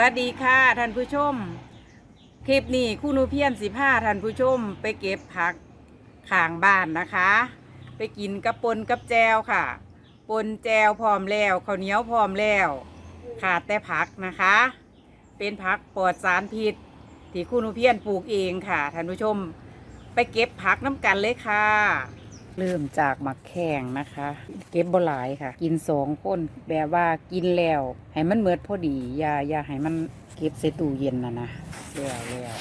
วัสดีค่ะท่านผู้ชม คลิปนี้คู่นูเพียนสิผ้าท่านผู้ชม ไปเก็บผักข้างบ้านนะคะ ไปกินกับปนกับแจวค่ะ ปนแจวพร้อมแล้วข้าวเหนียวพร้อมแล้ว ขาดแต่ผักนะคะ เป็นผักปลอดสารพิษ ที่คู่นูเพียนปลูกเองค่ะท่านผู้ชม ไปเก็บผักน้ำกันเลยค่ะ เริ่มจากหมักแข้งนะคะ เก็บบ่หลายค่ะ กินสองคนแบบว่ากินแล้ว ให้มันเมือดพอดี อย่าอย่าให้มันเก็บใส่ตู้เย็นนะนะแล้วแล้ว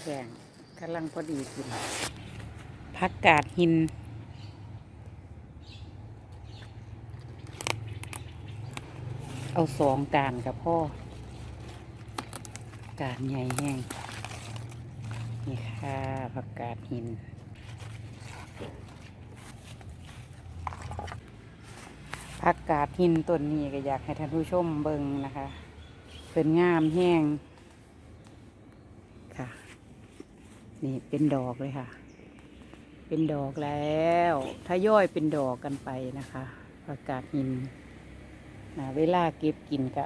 แข้งกำลังพอดีกินผักกาดหินเอาสองจานกับพ่อ กาดใหญ่แห้ง นี่ค่ะผักกาดหินผักกาดหินต้นนี้ก็อยากให้ท่านผู้ชมเบิ่งนะคะเป็นงามแห้งค่ะ นี่เป็นดอกเลยค่ะ เป็นดอกแล้วถ้าย่อยเป็นดอกกันไปนะคะผักกาดหินนะเวลาเก็บกินก็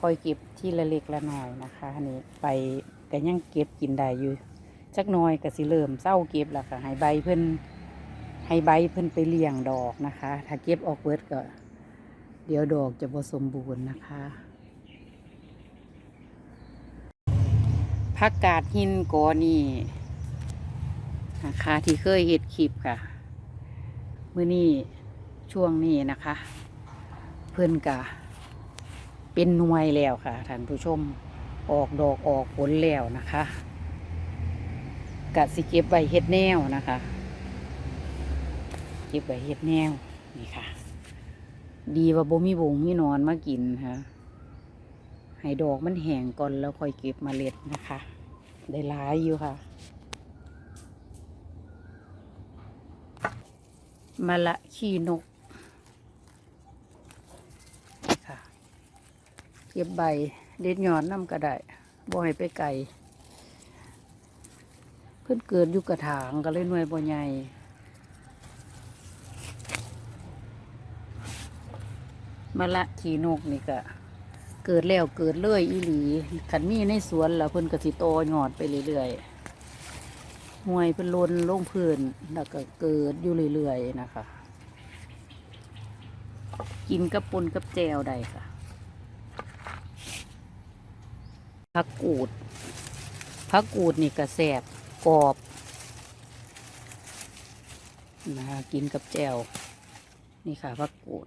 คอยเก็บที่ละเล็กละน้อยนะคะนนี้ไป ก็ยังเก็บกินได้อยู่จักหน้อยก็สิเริ่มเศร้าเก็บแล้วค่ะให้ใบเพิ่นให้ใบเพิ่นไปเลี้ยงดอกนะคะ ถ้าเก็บออกเบิดก็ เดี๋ยวดอกจะบสมบูรณ์นะคะผักกาดหินกอนี่นะคะที่เคยเห็ดคลิปค่ะมื้อนี้ช่วงนี้นะคะ เพื่อนกะเป็นหน่วยแล้วค่ะท่านผู้ชม ออกดอกออกผลแล้วนะคะกะสิเก็บไว้เฮ็ดแนวนะคะ เก็บไว้เฮ็ดแนวนี่ค่ะ ดีว่าบ่มีวงมีนอนมากินค่ะ ให้ดอกมันแห้งก่อนแล้วค่อยเก็บเมาเล็ดนะคะ ได้หลายอยู่ค่ะมะละขี้นกนี่ค่ะ เก็บใบ เด็ดยอดน้ำก็ได้บ่ให้ไปไกลเพิ่นเกิดอยู่กระถางก็เลยหน่วยบ่ใหญ่มะละขีนกนี่ก็เกิดแล้วเกิดเรื่อยอีหลีขันมีในสวนแล้วเพิ่นก็สิโตหยอดไปเรื่อยๆห่วยเพิ่นลนลงพื้นแล้วก็เกิดอยู่เรื่อยๆนะคะ กินกับปนกับแจวได้ค่ะ ผักกูดผักกูดนี่กระแสบกรอบนะคะกินกับแจวนี่ค่ะผักกูด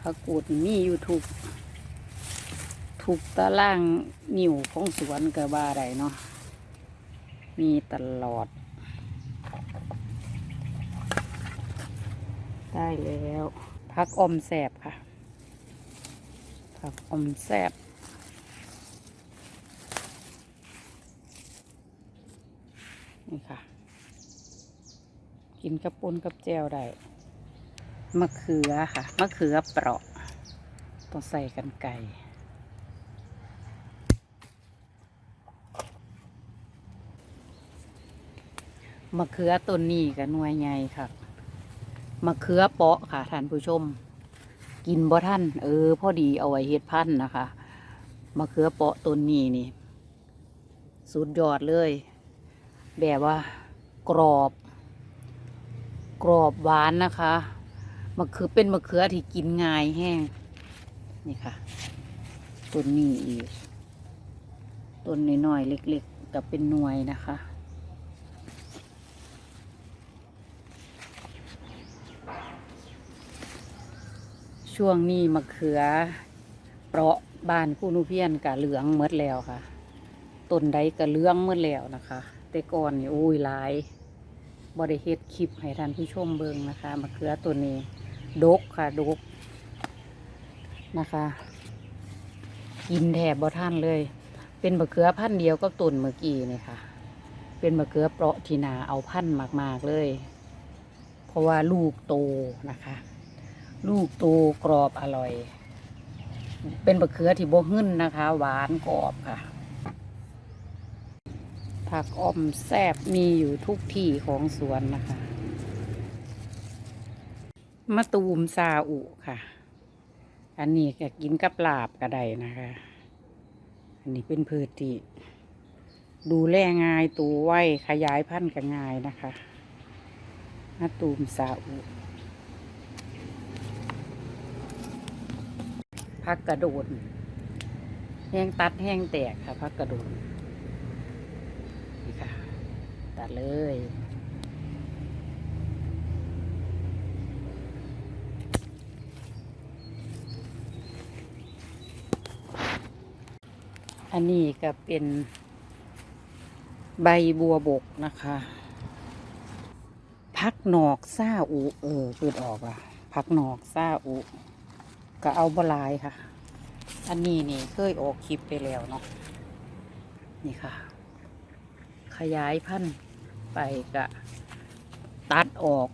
ผักกูดมีอยู่ทุกทุกตารางนิ้วของสวนก็ว่าได้เนาะมีตลอด ได้แล้ว ผักอมแสบค่ะ ผักอมแสบนี่ค่ะ กินกับปุนกับแจวได้มะเขือค่ะมะเขือเปราะต้องใส่กันไก่มะเขือต้นนี้กับนวยใหญ่ค่ะ มะเขือเปาะค่ะท่านผู้ชม กินบ่ท่านเออพอดีเอาไว้เฮ็ดพันธุ์นะคะมะเขือเปาะต้นนี้นี่สุดยอดเลย แบบว่ากรอบ กรอบหวานนะคะมะเขือเป็นมะเขือที่กินง่ายแห้งนี่ค่ะต้นนี้อีกต้นน้อยๆเล็ก ๆกับเป็นหน่วยนะคะ ช่วงนี้มะเขือ เปราะบานคู่นุเพียนกะเหลืองเมดแล้วค่ะต้นใดกะเหลืองเมดแล้วนะคะ แต่ก่อนนี่โอ้ยหลายบริเฮ็ดคลิปให้ท่านผู้ชมเบิงนะคะมะเขือตัวนี้ดกค่ะดกนะคะ กินแถบบ่ท่านเลย เป็นมะเขือพันเดียวกับต้นเมื่อกี้นี่ค่ะ เป็นมะเขือเปราะที่นาเอาพันมาก ๆเลย เพราะว่าลูกโตนะคะ ลูกโตกรอบอร่อย เป็นมะเขือที่โบหึ่นนะคะ หวานกรอบค่ะ ผักอ่อมแซบมีอยู่ทุกที่ของสวนนะคะ มะตูมซาอุค่ะ อันนี้ก็กินกับลาบก็ได้นะคะ อันนี้เป็นพืชที่ดูแลง่ายตัวไวขยายพันธุ์ก็ง่ายนะคะมะตูมซาอุ พักกระโดดแห้งตัดแห้งแตกค่ะพักกระโดดนี่ค่ะ ตัดเลยอันนี้ก็เป็นใบบัวบกนะคะ พักหนอกซาอุ เออเปิดออกอะ พักหนอกซาอุ ก็เอาบลายค่ะ อันนี้นี่เคยออกคลิปไปแล้วเนาะนี่ค่ะ ขยายพันธุ์ไปกะตัดออก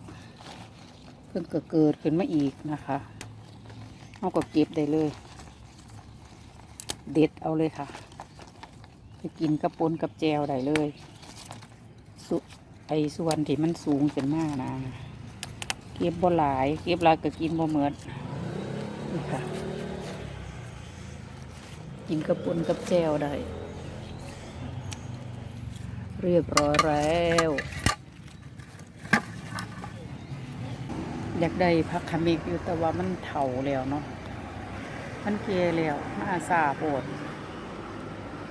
เพิ่งก็เกิดขึ้นมาอีกนะคะเอาก็เก็บได้เลย เด็ดเอาเลยค่ะ ไปกินกระปนกับแจวได้เลยสุไอส่วนที่มันสูงขึ้นมากนะ เก็บบ่หลาย เก็บหลายก็กินบ่เหมือด นี่ค่ะกินกระปุนกับแจวได้ เรียบร้อยแล้ว อยากได้พักคาเมกอยู่แต่ว่ามันเถาแล้วเนาะมันเกแล้วมาซาโปด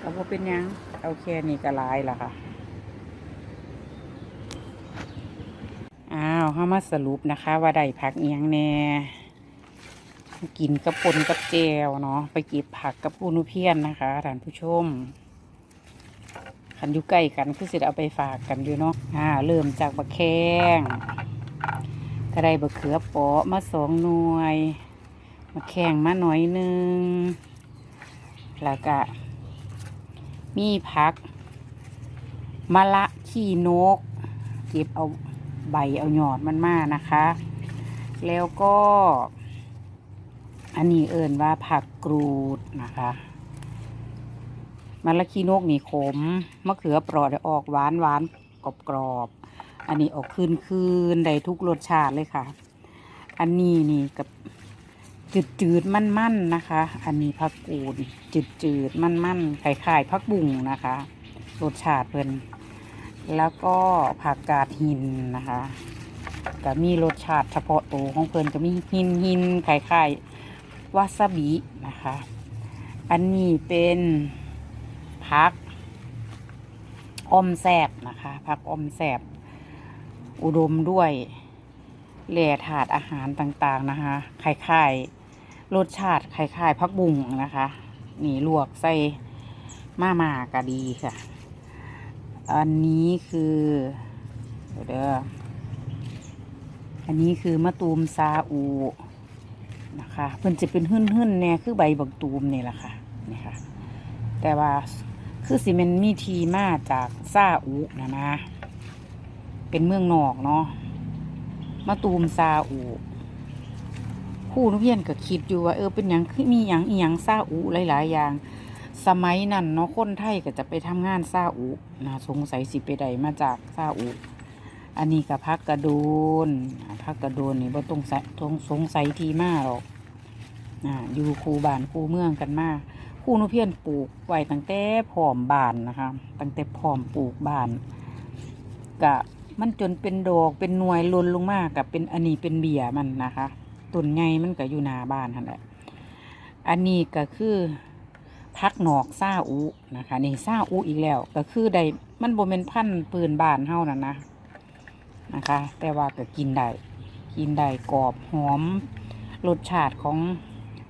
ก็บ่เป็นยังเอาแค่นี้ก็ลายละค่ะ อ้าวเฮามาสรุปนะคะ ว่าได้ผักเอียงแน่ กินกับปนกับแจวเนาะไปเก็บผักกับปูนุเพียนนะคะท่านผู้ชมคันอยู่ใกล้กันคือสิเอาไปฝากกันอยู่เนาะอ่าเริ่มจากบะแข้งก็ได้บะเขือเปาะมาสองหน่วยมาแข่งมาหน่อยหนึ่งแล้วก็มีพักมะละขี้นก เก็บเอาใบเอาหยอดมันมานะคะ แล้วก็ อันนี้เอินว่าผักกรูดนะคะมะละขี้นกนี่ขมมะเขือเปราะได้ออกหวานหวานกรอบกรอบ อันนี้ออกคืนคืนได้ทุกรสชาติเลยค่ะ อันนี้นี่กับจืดจืดมันมันนะคะ อันนี้ผักกูดจืดจืดมันมันๆคล้ายๆผักบุ้งนะคะรสชาติเพิ่นแล้วก็ผักกาดหินนะคะก็มีรสชาติเฉพาะตัวของเพิ่นจะมีหินหินคล้ายๆ วาซาบินะคะ อันนี้เป็นผักอมแซบนะคะผักอมแซบอุดมด้วยแหล่ถาดอาหารต่างๆนะคะคล้ายๆรสชาติคล้ายๆผักบุ้งนะคะนี่ลวกใส่มาม่าก็ดีค่ะ อันนี้คือเดี๋ยวเด้ออันนี้คือมะตูมซาอู นะคะเพิ่นจะเป็นหึ่นหึ่นๆแน่คือใบบักตูมนี่แหละค่ะนี่ค่ะ แต่ว่าคือสิเมนมีทีมาจากซาอูนะนะ เป็นเมืองนอกเนาะมะตูมซาอูครู่นุเพียนก็คิดอยู่ว่าเออเป็นหยังคือมีหยังอีหยังซาอูหลาย ๆ อย่าง สมัยนั้นเนาะคนไทยก็จะไปทำงานซาอุนะสงสัยสิไปใดมาจากซาอุ อันนี้กับพักกระโดนพักกระโดนนี่บ่ต้องสต้องสงสัยทีมากหรอกอ่าอยู่คูบานคูเมืองกันมากคู่นุเพียนปลูกไว้ตั้งแต่พร้อมบานนะคะตั้งแต่พร้อมปลูกบานกะมันจนเป็นดอกเป็นหน่วยล่นลงมากกับเป็นอันนี้เป็นเบียมันนะคะต้นใหญ่มันก็อยู่หน้าบ้านนั่นแหละอันนี้ก็คือพักหนอกซาอุนะคะนี่ซาอุอีกแล้ว ก็คือได้มันบ่เป็นพันธุ์ปืนบานเฮานั่นนะ นะคะ แต่ว่าก็กินได้กินได้กรอบหอมรสชาติของ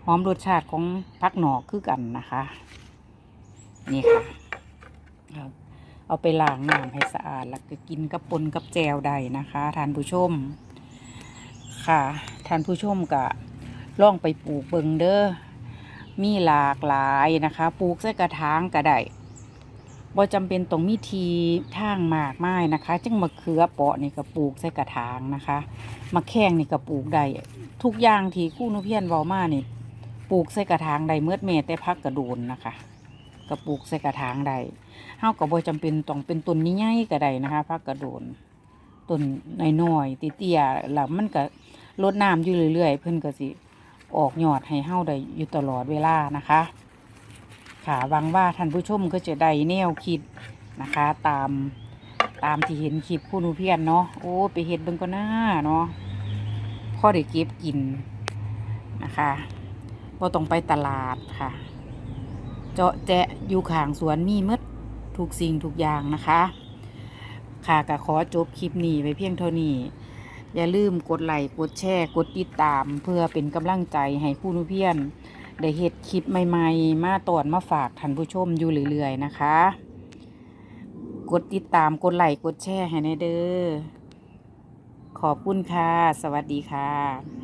หอมรสชาติของพักหนอกคือกันนะคะ นี่ค่ะเอาไปล้างน้ำให้สะอาดแล้วก็กินกับปนกับแจวได้นะคะท่านผู้ชม ค่ะท่านผู้ชมก็ล่องไปปลูกเบิงเด้อมีหลากหลายนะคะ ปลูกใส่กระถางก็ได้ บ่จำเป็นต้องมีทีทางมากไม้นะคะ จังมะเขือเปาะนี่ก็ปลูกใส่กระถางนะคะมะแข้งนี่ก็ปลูกได้ทุกอย่างที่คู่นุเพียนเว้ามานี่ปลูกใส่กระถางได้เมื่อเมแต่พักกระโดนนะคะก็ปลูกใส่กระถางได้เฮาก็บ่จำเป็นต้องเป็นต้นใหญ่ๆก็ได้นะคะผักกระโดนต้นน้อยๆเตี้ยๆแล้วมันก็รดน้ำอยู่เรื่อยๆเพิ่นก็สิออกยอดให้เฮาได้อยู่ตลอดเวลานะคะ ค่ะหวังว่าท่านผู้ชมก็จะได้แนวคิดนะคะ ตามตามที่เห็นคลิปคุณหนูเพียนเนาะโอ้ไปเห็ดเบิ่งก็น่าเนาะพ่อได้เก็บกินนะคะบ่ต้องไปตลาดค่ะ เจาะแจะอยู่ข้างสวนมีหมดทุกสิ่งทุกอย่างนะคะ ค่ะก็ขอจบคลิปนี้ไว้เพียงเท่านี้ อย่าลืมกดไลค์กดแชร์กดติดตาม เพื่อเป็นกำลังใจให้คู่นุเพียน ได้เฮ็ดคลิปใหม่ๆ มาตอนมาฝากท่านผู้ชมอยู่เรื่อยๆ นะคะ กดติดตามกดไลค์กดแชร์ให้ในเด้อขอบคุณค่ะ สวัสดีค่ะ